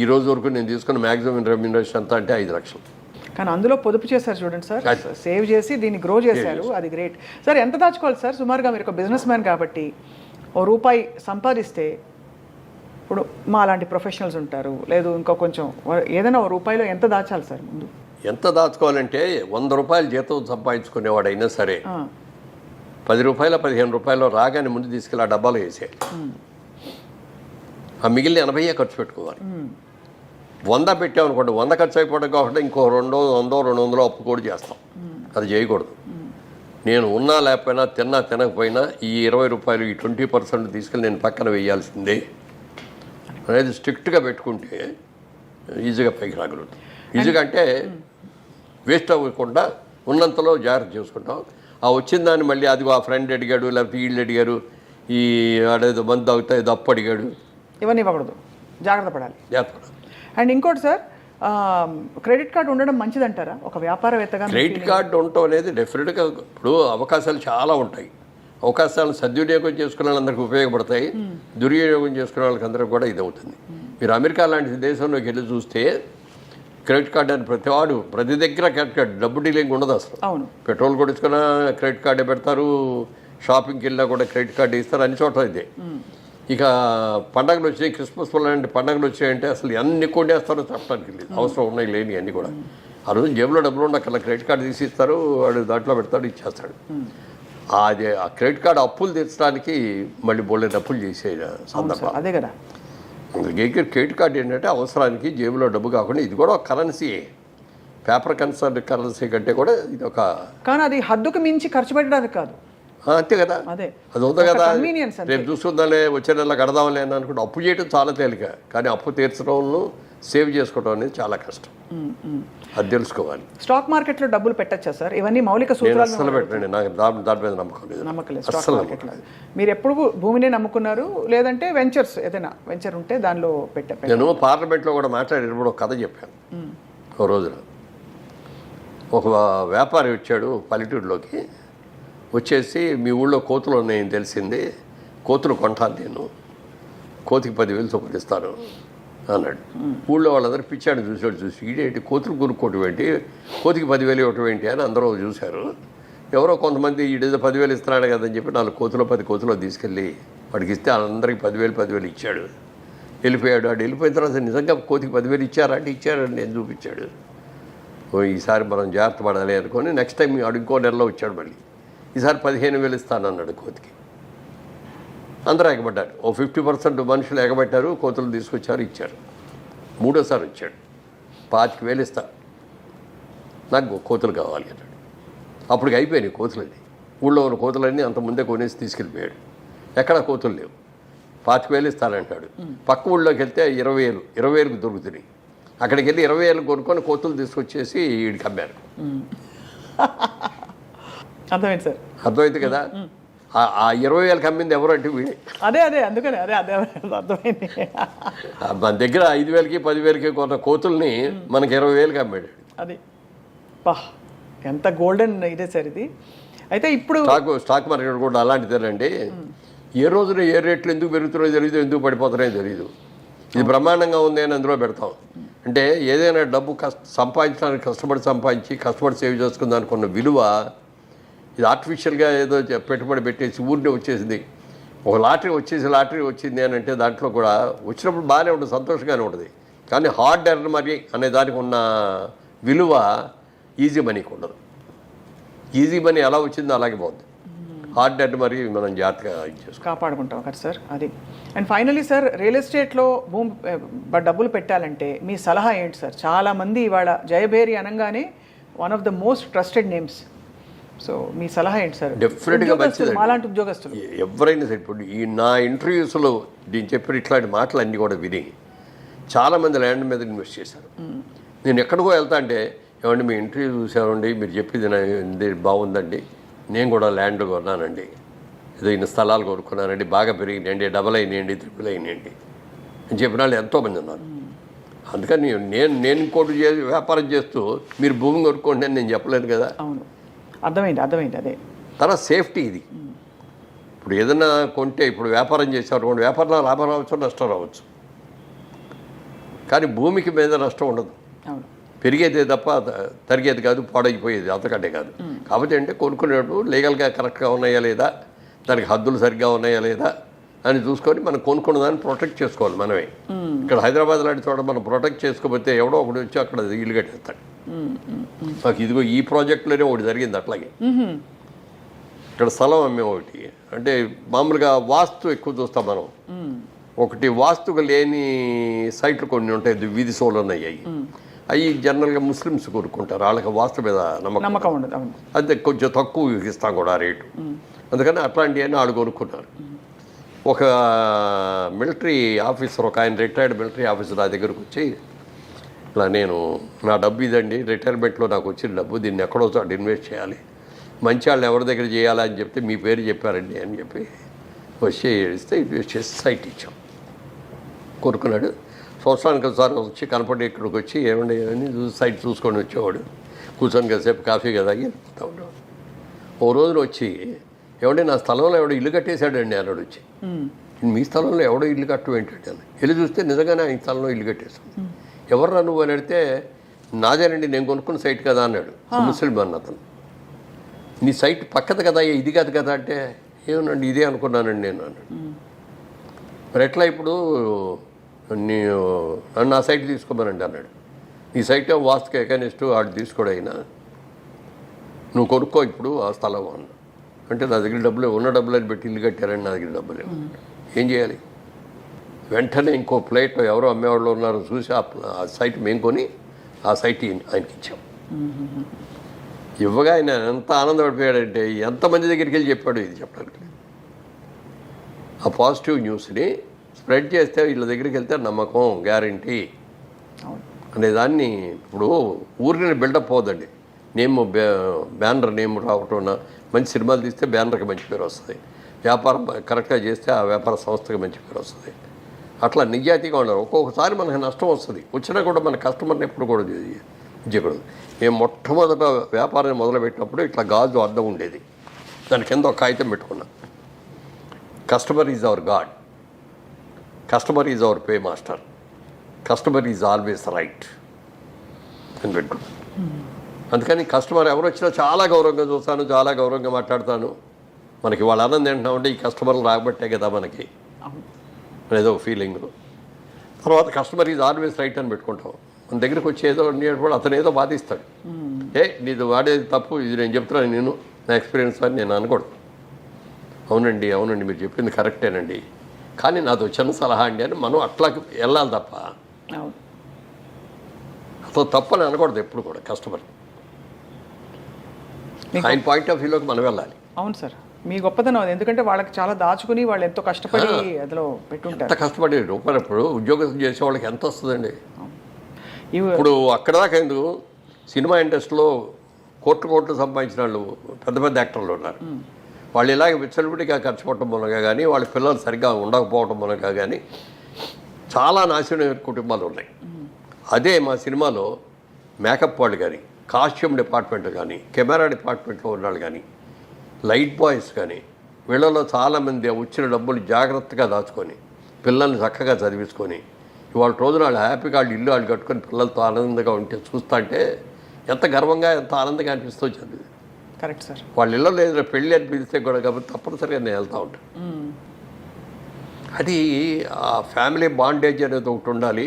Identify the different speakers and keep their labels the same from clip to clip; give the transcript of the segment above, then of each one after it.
Speaker 1: ఈ రోజు వరకు నేను తీసుకున్న మ్యాక్సిమం రెమ్యూనరేషన్ ఎంత అంటే ఐదు లక్షలు.
Speaker 2: కానీ అందులో పొదుపు చేశారు చూడండి సార్. సేవ్ చేసి దీన్ని గ్రో చేశారు. అది గ్రేట్. సార్ ఎంత దాచుకోవాలి సార్? సుమారుగా మీరు ఒక బిజినెస్ మ్యాన్ కాబట్టి ఓ రూపాయి సంపాదిస్తే ఇప్పుడు మా అలాంటి ప్రొఫెషనల్స్ ఉంటారు. లేదు ఇంకో కొంచెం ఏదైనా ఓ రూపాయిలో ఎంత దాచాలి సార్ ముందు?
Speaker 1: ఎంత దాచుకోవాలంటే వంద రూపాయలు జీతం సంపాదించుకునేవాడైనా సరే పది రూపాయల పదిహేను రూపాయలు రాగానే ముందు తీసుకెళ్ళి ఆ డబ్బాలో వేసేయాలి. ఆ మిగిలిన ఎనభైయే ఖర్చు పెట్టుకోవాలి. వంద పెట్టామనుకోండి వంద ఖర్చు అయిపోవడం కాబట్టి ఇంకో రెండో వందో రెండు వందలు అప్పు కూడా చేస్తాం. అది చేయకూడదు. నేను ఉన్నా లేకపోయినా తిన్నా తినకపోయినా ఈ ఇరవై రూపాయలు ఈ ట్వంటీ పర్సెంట్ తీసుకెళ్ళి నేను పక్కన వేయాల్సిందే అనేది స్ట్రిక్ట్గా పెట్టుకుంటే ఈజీగా పైకి రాగలుగుతాం. ఈజీగా అంటే వేస్ట్ అవ్వకుండా ఉన్నంతలో జాగ్రత్త చేసుకుంటాం. ఆ వచ్చిన దాన్ని మళ్ళీ అది ఆ ఫ్రెండ్ అడిగాడు లేకపోతే వీళ్ళు అడిగారు ఈ ఆడేదో మందు తాగుతా ఏదో అప్పు అడిగాడు.
Speaker 2: ఇవన్నీ ఇవ్వకూడదు. జాగ్రత్త పడాలి.
Speaker 1: జాగ్రత్త
Speaker 2: అండ్ ఇంకోటి సార్ క్రెడిట్ కార్డు ఉండడం మంచిదంటారా? ఒక వ్యాపారవేత్తగా
Speaker 1: క్రెడిట్ కార్డు ఉండటం అనేది డెఫినెట్గా ఇప్పుడు అవకాశాలు చాలా ఉంటాయి. అవకాశాలను సద్వినియోగం చేసుకునే వాళ్ళందరికీ ఉపయోగపడతాయి. దుర్వినియోగం చేసుకునే వాళ్ళకి అందరికీ కూడా ఇది అవుతుంది. మీరు అమెరికా లాంటి దేశంలోకి వెళ్ళి చూస్తే క్రెడిట్ కార్డు అని ప్రతి వాడు ప్రతి దగ్గర క్రెడిట్ కార్డు డబ్బు డీలింగ్ ఉండదు అసలు.
Speaker 2: అవును.
Speaker 1: పెట్రోల్ కొడుచుకున్నా క్రెడిట్ కార్డే పెడతారు షాపింగ్కి వెళ్ళినా కూడా క్రెడిట్ కార్డు ఇస్తారు అన్ని చోట్ల ఇదే. ఇక పండగలు వచ్చాయి క్రిస్మస్ లాంటి పండగలు వచ్చాయంటే అసలు ఎన్ని కొట్టేస్తారో చెప్పడానికి లేదు. అవసరం ఉన్నాయి లేని అన్ని కూడా. ఆ రోజు జేబులో డబ్బులు ఉండక్కర్లా క్రెడిట్ కార్డు తీసి ఇస్తారు వాడు దాంట్లో పెడతాడు ఇచ్చేస్తాడు. అది ఆ క్రెడిట్ కార్డు అప్పులు తీర్చడానికి మళ్ళీ బోలెడు అప్పులు చేసే సందర్భం.
Speaker 2: అదే కదా.
Speaker 1: క్రెడిట్ కార్డు ఏంటంటే అవసరానికి జేబులో డబ్బు కాకుండా ఇది కూడా ఒక కరెన్సీయే పేపర్ కన్సర్న్ కరెన్సీ కంటే కూడా ఇది ఒక
Speaker 2: కానీ అది హద్దుకు మించి ఖర్చు పెట్టడానికి కాదు.
Speaker 1: అంతే కదా.
Speaker 2: అదే.
Speaker 1: ఉంది కదా. రేపు చూసుకుందాంలే వచ్చే నెల కడదాంలే అని అనుకుంటే అప్పు చేయడం చాలా తేలిక. కానీ అప్పు తీర్చడంలో సేవ్ చేసుకోవడం అనేది చాలా కష్టం. అది తెలుసుకోవాలి.
Speaker 2: స్టాక్ మార్కెట్లో డబ్బులు పెట్టచ్చా సార్? ఇవన్నీ మౌలిక సూత్రాలు
Speaker 1: పెట్టండి నాకు దాని దాని మీద నమ్మకం లేదు.
Speaker 2: నమ్మకం లేదు. స్టాక్
Speaker 1: అస్సలు
Speaker 2: మార్కెట్లో మీరు ఎప్పుడు భూమిని నమ్ముకున్నారు? లేదంటే వెంచర్స్ ఏదైనా వెంచర్ ఉంటే దానిలో పెట్టే
Speaker 1: నేను పార్లమెంట్లో కూడా మాట్లాడేటప్పుడు ఒక కథ చెప్పాను. ఓ రోజున ఒక వ్యాపారి వచ్చాడు పల్లెటూరులోకి. వచ్చేసి మీ ఊళ్ళో కోతులు ఉన్నాయని తెలిసింది. కోతులు కొంటాను నేను. కోతికి పదివేలు చొప్పున ఇస్తాను అన్నాడు. ఊళ్ళో వాళ్ళందరూ పిచ్చాడు చూసాడు చూసి ఈడేంటి కోతులు కొనుక్కోవటం ఏంటి? కోతికి పదివేలు ఇవ్వటం ఏంటి? అని అందరూ చూశారు. ఎవరో కొంతమంది ఈడేదో పదివేలు ఇస్తున్నాడు కదని చెప్పి నాలుగు కోతులు పది కోతులు తీసుకెళ్ళి వాడికి ఇస్తే అందరికి పదివేలు పదివేలు ఇచ్చాడు. వెళ్ళిపోయాడు. వాడు వెళ్ళిపోయిన తర్వాత నిజంగా కోతికి పదివేలు ఇచ్చారా? అంటే ఇచ్చారని నేను చూపించాడు. ఓ ఈసారి మనం జాగ్రత్త పడాలి అనుకొని నెక్స్ట్ టైం వాడు ఇంకో నెలలో వచ్చాడు మళ్ళీ. ఈసారి పదిహేను వేలు ఇస్తానన్నాడు కోతికి. అందరూ ఎగబడ్డారు. ఓ ఫిఫ్టీ పర్సెంట్ మనుషులు ఎగబట్టారు కోతులు తీసుకొచ్చారు ఇచ్చారు. మూడోసారి వచ్చాడు. పాతిక వేలు ఇస్తా. నాకు కోతులు కావాలి అన్నాడు. అప్పటికి అయిపోయినాయి కోతులన్నీ. ఊళ్ళో ఉన్న కోతులన్నీ అంత ముందే కొనేసి తీసుకెళ్ళిపోయాడు. ఎక్కడ కోతులు లేవు. పాతిక వేలు ఇస్తానంటాడు. పక్క ఊళ్ళోకి వెళ్తే ఇరవై వేలు ఇరవై వేలకు దొరుకుతున్నాయి. అక్కడికి వెళ్ళి ఇరవై వేలు కొనుక్కొని కోతులు తీసుకొచ్చేసి వీడికి అమ్మారు.
Speaker 2: అర్థమైంది సార్.
Speaker 1: అర్థమైంది కదా? ఆ- ఇరవై వేలకు అమ్మింది ఎవరు అంటే వీడే.
Speaker 2: అదే అదే అందుకనే అదే అదే అర్థమైంది.
Speaker 1: మన దగ్గర ఐదు వేలకి పదివేలకి కొన్న కోతుల్ని మనకి ఇరవై వేలకి అమ్మాడు
Speaker 2: అది. పా ఎంత గోల్డెన్ ఇదే సార్ ఇది. అయితే ఇప్పుడు
Speaker 1: స్టాక్ స్టాక్ మార్కెట్ కూడా అలాంటిదేనండి ఏ రోజున ఏ రేట్లు ఎందుకు పెరుగుతున్నాయో తెలియదు ఎందుకు పడిపోతున్నాయో తెలియదు ఇది బ్రహ్మాండంగా ఉంది అని అందులో పెడతాం. అంటే ఏదైనా డబ్బు కష్ట సంపాదించడానికి కష్టపడి సంపాదించి కష్టపడి సేవ్ చేసుకున్న దానికి ఉన్న విలువ ఇది ఆర్టిఫిషియల్గా ఏదో పెట్టుబడి పెట్టేసి ఊరినే వచ్చేసింది. ఒక లాటరీ వచ్చేసి లాటరీ వచ్చింది అని అంటే దాంట్లో కూడా వచ్చినప్పుడు బాగానే ఉంటుంది సంతోషంగానే ఉంటుంది. కానీ హార్డ్ ఎర్న్ మరి అనే దానికి ఉన్న విలువ ఈజీ మనీకి ఉండదు. ఈజీ మనీ ఎలా వచ్చిందో అలాగే పోతుంది హార్డ్ ఎర్న్ మరి మనం జాగ్రత్తగా
Speaker 2: కాపాడుకుంటాం కదా సార్ అది. అండ్ ఫైనలీ సార్ రియల్ ఎస్టేట్లో భూమి డబ్బులు పెట్టాలంటే మీ సలహా ఏంటి సార్ చాలా మంది ఇవాళ జయభేరి అనగానే one of the most trusted names so మీ సలహా ఏంటి సార్?
Speaker 1: Definitely గా
Speaker 2: ఉద్యోగస్తులు,
Speaker 1: మంచిదండి.
Speaker 2: మాలాంటి ఉద్యోగస్తులు.
Speaker 1: ఎవరైనా సరే ఇప్పుడు ఈ నా ఇంటర్వ్యూస్లో నేను చెప్పిన ఇట్లాంటి మాటలు అన్నీ కూడా విని చాలామంది ల్యాండ్ మీద ఇన్వెస్ట్ చేశారు. నేను ఎక్కడికో వెళ్తా అంటే ఏమండి మీ ఇంటర్వ్యూ చూసామండి మీరు చెప్పింది బాగుందండి నేను కూడా ల్యాండ్ కొన్నానండి. ఏదో ఇన్ని స్థలాలు కొనుక్కున్నానండి బాగా పెరిగినాయండి డబల్ అయినాయండి త్రిపుల్ అయినాయండి. అని చెప్పిన వాళ్ళు ఎంతోమంది ఉన్నారు. అందుకని నేను నేను ఇంకోటి చే వ్యాపారం చేస్తూ మీరు భూమి కొనుక్కోండి అని నేను చెప్పలేను కదా.
Speaker 2: అవును. అర్థమైంది అర్థమైంది అదే.
Speaker 1: తర్వాత సేఫ్టీ ఇది. ఇప్పుడు ఏదైనా కొంటే ఇప్పుడు వ్యాపారం అనుకోండి వ్యాపారంలో లాభం రావచ్చు నష్టం రావచ్చు. కానీ భూమికి మీద నష్టం ఉండదు. పెరిగేదే తప్ప తరిగేది కాదు పాడైపోయేది అంతకంటే కాదు. కాబట్టి అంటే కొనుక్కునేటప్పుడు లీగల్గా కరెక్ట్గా ఉన్నాయా లేదా దానికి హద్దులు సరిగ్గా ఉన్నాయా లేదా అని చూసుకొని మనం కొనుక్కున్న దాన్ని ప్రొటెక్ట్ చేసుకోవాలి మనమే. ఇక్కడ హైదరాబాద్ లాంటి చోట మనం ప్రొటెక్ట్ చేసుకోకపోతే ఎవడో ఒకటి వచ్చి అక్కడ ఇల్లు కట్టేస్తాడు. మాకు ఇదిగో ఈ ప్రాజెక్టులోనే ఒకటి జరిగింది అట్లాగే. ఇక్కడ స్థలం అమ్మే ఒకటి. అంటే మామూలుగా వాస్తు ఎక్కువ చూస్తాం మనం. ఒకటి వాస్తుగా లేని సైట్లు కొన్ని ఉంటాయి వీధి సోలు అయ్యాయి అవి జనరల్గా ముస్లిమ్స్ కొనుక్కుంటారు వాళ్ళకి వాస్తు మీద నమ్మకం
Speaker 2: ఉండదు.
Speaker 1: అదే కొంచెం తక్కువ ఇస్తాం కూడా ఆ రేటు. అందుకని అట్లాంటివన్నీ వాళ్ళు కొనుక్కున్నారు. ఒక మిలిటరీ ఆఫీసర్ ఒక ఆయన రిటైర్డ్ మిలిటరీ ఆఫీసర్ నా దగ్గరకు వచ్చి ఇలా నేను నా డబ్బు ఇదండి రిటైర్మెంట్లో నాకు వచ్చిన డబ్బు దీన్ని ఎక్కడో చోట ఇన్వెస్ట్ చేయాలి. మంచి వాళ్ళు ఎవరి దగ్గర చేయాలా అని చెప్తే మీ పేరు చెప్పారండి అని చెప్పి వచ్చి ఇస్తే ఇన్వెస్ట్ చేసి సైట్ ఇచ్చాం. కొనుక్కున్నాడు. సంవత్సరానికి ఒకసారి వచ్చి కనపడి ఇక్కడికి వచ్చి ఏమండి అని సైట్ చూసుకొని వచ్చేవాడు. కూర్చొని కాసేపు కాఫీ కదా ఉండేవాడు ఓ రోజున వచ్చి ఏమండి నా స్థలంలో ఎవడో ఇల్లు కట్టేశాడండి అన్నాడు వచ్చి. మీ స్థలంలో ఎవడో ఇల్లు కట్టడం ఏంటంటే అని. వెళ్ళి చూస్తే నిజంగానే ఆయన స్థలంలో ఇల్లు కట్టేశాడు. ఎవర్రా నువ్వు అని అడిగితే నాదేనండి నేను కొనుక్కున్న సైట్ కదా అన్నాడు. ముస్లిం అన్న అతను. నీ సైట్ పక్కది కదా ఇది కాదు కదా అంటే ఏమనండి ఇదే అనుకున్నానండి నేను అన్నాడు. మరి ఎట్లా ఇప్పుడు నీ నా సైట్ తీసుకోమనండి అన్నాడు. నీ సైట్ ఏమో వాస్తుకి ఎకనిస్ట్ వాడు తీసుకోడు అయినా నువ్వు కొనుక్కో ఇప్పుడు ఆ స్థలం అన్న అంటే నా దగ్గర డబ్బులు ఉన్న డబ్బులు అని పెట్టి ఇల్లు కట్టారని నా దగ్గర డబ్బులు ఏం చేయాలి? వెంటనే ఇంకో ప్లేట్ ఎవరో అమ్మేవాళ్ళు ఉన్నారో చూసి ఆ సైట్ మేము కొని ఆ సైట్ ఆయనకి ఇచ్చాం. ఇవ్వగా ఆయన ఎంత ఆనందపడిపోయాడంటే ఎంతమంది దగ్గరికి వెళ్ళి చెప్పాడు ఇది చెప్పడానికి ఆ పాజిటివ్ న్యూస్ని స్ప్రెడ్ చేస్తే వీళ్ళ దగ్గరికి వెళ్తే నమ్మకం గ్యారంటీ
Speaker 2: అనేదాన్ని
Speaker 1: అనే దాన్ని ఇప్పుడు ఊరిని బిల్డప్ పోదండి నేమ్ బ్యానర్ నేమ్ రావటం మంచి సినిమాలు తీస్తే బ్యానర్కి మంచి పేరు వస్తుంది. వ్యాపారం కరెక్ట్గా చేస్తే ఆ వ్యాపార సంస్థకి మంచి పేరు వస్తుంది. అట్లా నిజాయితీగా ఉండాలి ఒక్కొక్కసారి మనకి నష్టం వస్తుంది. వచ్చినా కూడా మన కస్టమర్ని ఎప్పుడు కూడా చేయకూడదు మేము మొట్టమొదట వ్యాపారాన్ని మొదలుపెట్టినప్పుడు ఇట్లా గాజు అర్థం ఉండేది. దాని కింద ఒక కాగితం పెట్టుకున్నా. Customer is our God. Customer is our pay master. Customer is always right. అని పెట్టు అందుకని కస్టమర్ ఎవరు వచ్చినా చాలా గౌరవంగా చూస్తాను చాలా గౌరవంగా మాట్లాడతాను. మనకి వాళ్ళ ఆనందం ఏంటంటే ఈ కస్టమర్లు రాబట్టే కదా మనకి.
Speaker 2: అవును
Speaker 1: ఏదో ఫీలింగ్ తర్వాత కస్టమర్ ఈజ్ ఆల్వేస్ రైట్ అని పెట్టుకుంటాం. మన దగ్గరికి వచ్చి ఏదో అనేటప్పుడు అతను ఏదో బాధిస్తాడు. ఏ నీది వాడేది తప్పు ఇది నేను చెప్తున్నాను నేను నా ఎక్స్పీరియన్స్ అని నేను అనకూడదు. అవునండి అవునండి మీరు చెప్పింది కరెక్టేనండి. కానీ నాది చిన్న సలహా అండి అని మనం అట్లా వెళ్ళాలి తప్ప. అసలు తప్పని అనకూడదు ఎప్పుడు కూడా కస్టమర్ ఆయన పాయింట్ ఆఫ్ వ్యూలోకి మనం వెళ్ళాలి.
Speaker 2: అవును సార్. మీ గొప్పతనం అది. ఎందుకంటే వాళ్ళకి చాలా దాచుకుని వాళ్ళు ఎంతో కష్టపడి అందులో పెట్టుంటారు.
Speaker 1: ఎంత కష్టపడి రూపాయలు ఇప్పుడు ఉద్యోగం చేసే వాళ్ళకి ఎంత వస్తుందండి? ఇప్పుడు అక్కడ దాకా ఎందుకు? సినిమా ఇండస్ట్రీలో కోట్లు కోట్లు సంపాదించిన వాళ్ళు పెద్ద పెద్ద యాక్టర్లు ఉన్నారు. వాళ్ళు ఇలాగ విచ్చలవిడిగా ఖర్చు పెట్టడం మూలంగా కానీ వాళ్ళ పిల్లలు సరిగ్గా ఉండకపోవడం మూలంగా కానీ చాలా నాశనమైన కుటుంబాలు ఉన్నాయి. అదే మా సినిమాలో మేకప్ వాళ్ళు కానీ కాస్ట్యూమ్ డిపార్ట్మెంట్ కానీ కెమెరా డిపార్ట్మెంట్లో ఉన్నాళ్ళు కానీ లైట్ బాయ్స్ కానీ వీళ్ళలో చాలామంది వచ్చిన డబ్బులు జాగ్రత్తగా దాచుకొని పిల్లల్ని చక్కగా చదివించుకొని ఇవాళ రోజున వాళ్ళు హ్యాపీగా వాళ్ళు ఇల్లు వాళ్ళు కట్టుకొని పిల్లలతో ఆనందంగా ఉంటే చూస్తుంటే ఎంత గర్వంగా ఎంత ఆనందంగా అనిపిస్తుంది
Speaker 2: కరెక్ట్ సార్.
Speaker 1: వాళ్ళ ఇళ్ళలో లేదు పెళ్ళి అని పిలిస్తే కూడా కాబట్టి తప్పనిసరిగా నేను వెళ్తూ ఉంటాను అది ఆ ఫ్యామిలీ బాండేజ్ అనేది ఒకటి ఉండాలి.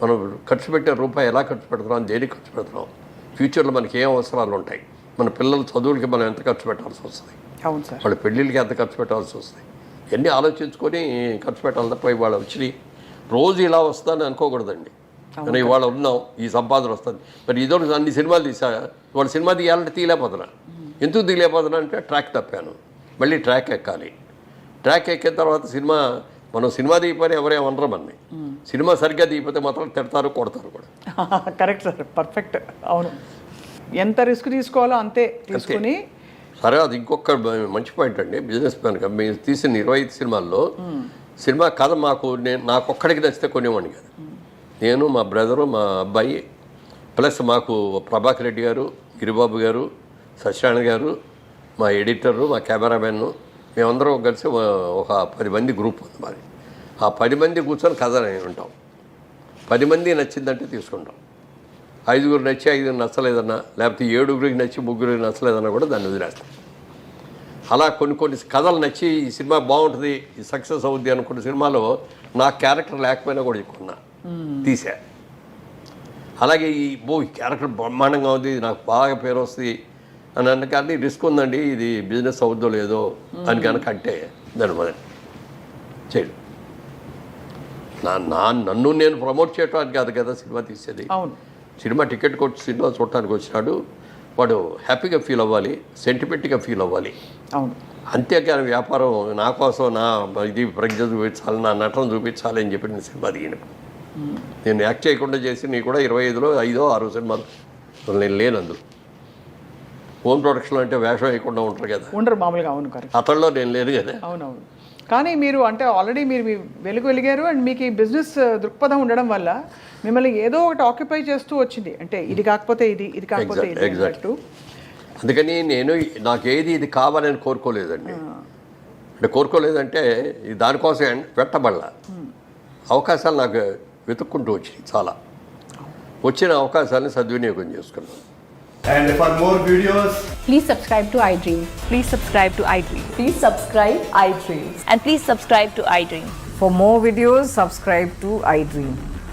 Speaker 1: మనం ఖర్చు పెట్టే రూపాయి ఎలా ఖర్చు పెడుతున్నాం దేనికి ఖర్చు పెడుతున్నాం ఫ్యూచర్లో మనకి ఏం అవసరాలు ఉంటాయి. మన పిల్లల చదువులకి మనం ఎంత ఖర్చు పెట్టాల్సి వస్తుంది?
Speaker 2: అవును సార్.
Speaker 1: వాళ్ళ పెళ్ళిళ్ళకి ఎంత ఖర్చు పెట్టాల్సి వస్తుంది? ఇవన్నీ ఆలోచించుకొని ఖర్చు పెట్టాలి తప్ప ఇవాళ వచ్చి రోజు ఇలా వస్తుందని అనుకోకూడదండి. కానీ ఇవాళ ఉన్నాం ఈ సంపాదన వస్తుంది. మరి ఇదో అన్ని సినిమాలు తీసా ఇవాళ సినిమా తీయాలంటే తీయలేకపోతున్నా ఎందుకు తీయలేకపోతున్నా అంటే ట్రాక్ తప్పాను. మళ్ళీ ట్రాక్ ఎక్కాలి. ట్రాక్ ఎక్కిన తర్వాత సినిమా మనం సినిమా తీయపోతే ఎవరేమనరు మనని. సినిమా సరిగ్గా తీయకపోతే మాత్రం తిడతారు కొడతారు కూడా.
Speaker 2: Correct sir perfect. అవును. ఎంత రిస్క్ తీసుకోవాలో అంతే తీసుకుని
Speaker 1: సరే అది ఇంకొక మంచి పాయింట్ అండి. బిజినెస్ మ్యాన్గా మేము తీసిన ఇరవై ఐదు సినిమాల్లో సినిమా కథ మాకు నేను నాకు ఒక్కడికి నచ్చితే కొనేవాడిని కాదు. నేను మా బ్రదరు మా అబ్బాయి ప్లస్ మాకు ప్రభాకర్ రెడ్డి గారు గిరిబాబు గారు సత్యనారాయణ గారు మా ఎడిటరు మా కెమెరామెన్ మేమందరం కలిసి ఒక పది మంది గ్రూప్ ఉంది మాది. ఆ పది మంది కూర్చొని కథ ఉంటాం. పది మంది నచ్చిందంటే తీసుకుంటాం. ఐదుగురు నచ్చి ఐదుగురు నచ్చలేదన్నా లేకపోతే ఏడుగురికి నచ్చి ముగ్గురికి నచ్చలేదన్నా కూడా దాన్ని వదిలేస్తాం. అలా కొన్ని కొన్ని కథలు నచ్చి ఈ సినిమా బాగుంటుంది ఈ సక్సెస్ అవుద్ది అనుకున్న సినిమాలో నా క్యారెక్టర్ లేకపోయినా కూడా ఎక్కున్నా తీసా. అలాగే ఈ బో ఈ క్యారెక్టర్ బ్రహ్మాండంగా ఉంది నాకు బాగా పేరు వస్తుంది అని అన్న కానీ రిస్క్ ఉందండి ఇది బిజినెస్ అవుద్దో లేదో అని కనుక అంటే దాని మొదలు. చేయడు నా నా నన్ను నేను ప్రమోట్ చేయడానికి కాదు కదా సినిమా తీసేది.
Speaker 2: అవును.
Speaker 1: సినిమా టికెట్ కొట్టి సినిమా చూడటానికి వచ్చినాడు. వాడు హ్యాపీగా ఫీల్ అవ్వాలి సెంటిమెంట్గా ఫీల్ అవ్వాలి.
Speaker 2: అవును.
Speaker 1: అంతేకాని వ్యాపారం నా కోసం నా ఇది ప్రజ్ఞ చూపించాలి నా నటన చూపించాలి అని చెప్పి నేను సినిమా దిగిన. నేను యాక్ట్ చేయకుండా చేసి నీ కూడా ఇరవై ఐదులో ఐదో ఆరో సినిమాలు. నేను లేనందు హోమ్ ప్రొడక్షన్ అంటే వేషం వేయకుండా ఉంటారు కదా.
Speaker 2: ఉండరు మామూలుగా అవును
Speaker 1: అతడిలో నేను లేను కదా.
Speaker 2: అవునవును. కానీ మీరు అంటే ఆల్రెడీ మీరు వెలుగు వెలిగారు అండ్ మీకు ఈ బిజినెస్ దృక్పథం ఉండడం వల్ల మిమ్మల్ని ఏదో ఒకటి ఆక్యుపై చేస్తూ వచ్చింది అంటే ఇది కాకపోతే ఇది ఇది కాకపోతే ఇది. అన్నట్టు
Speaker 1: అందుకని నేను నాకు ఏది ఇది కావాలని కోరుకోలేదండి అంటే కోరుకోలేదంటే ఇది దానికోసం పెట్టబడలా అవకాశాలు నాకు వెతుక్కుంటూ వచ్చినాయి చాలా వచ్చిన అవకాశాలను సద్వినియోగం చేసుకున్నాను
Speaker 3: And for more videos,
Speaker 4: Please subscribe to iDream.
Speaker 5: Please subscribe to iDream.
Speaker 4: Please subscribe iDream.
Speaker 5: And please subscribe to iDream.
Speaker 6: For more videos, subscribe to iDream.